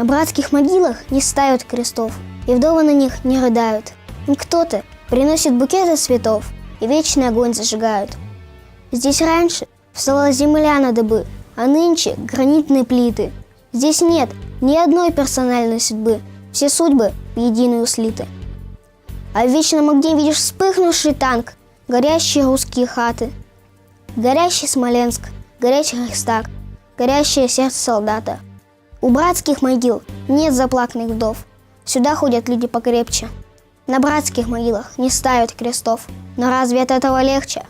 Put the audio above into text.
На братских могилах не ставят крестов, и вдовы на них не рыдают. И кто-то приносит букеты цветов, и вечный огонь зажигают. Здесь раньше встала земля на дыбы, а нынче гранитные плиты. Здесь нет ни одной персональной судьбы, все судьбы в единую слиты. А в вечном огне видишь вспыхнувший танк, горящие русские хаты, горящий Смоленск, горящий Рейхстаг, горящее сердце солдата. У братских могил нет заплаканных вдов, сюда ходят люди покрепче. На братских могилах не ставят крестов, но разве от этого легче?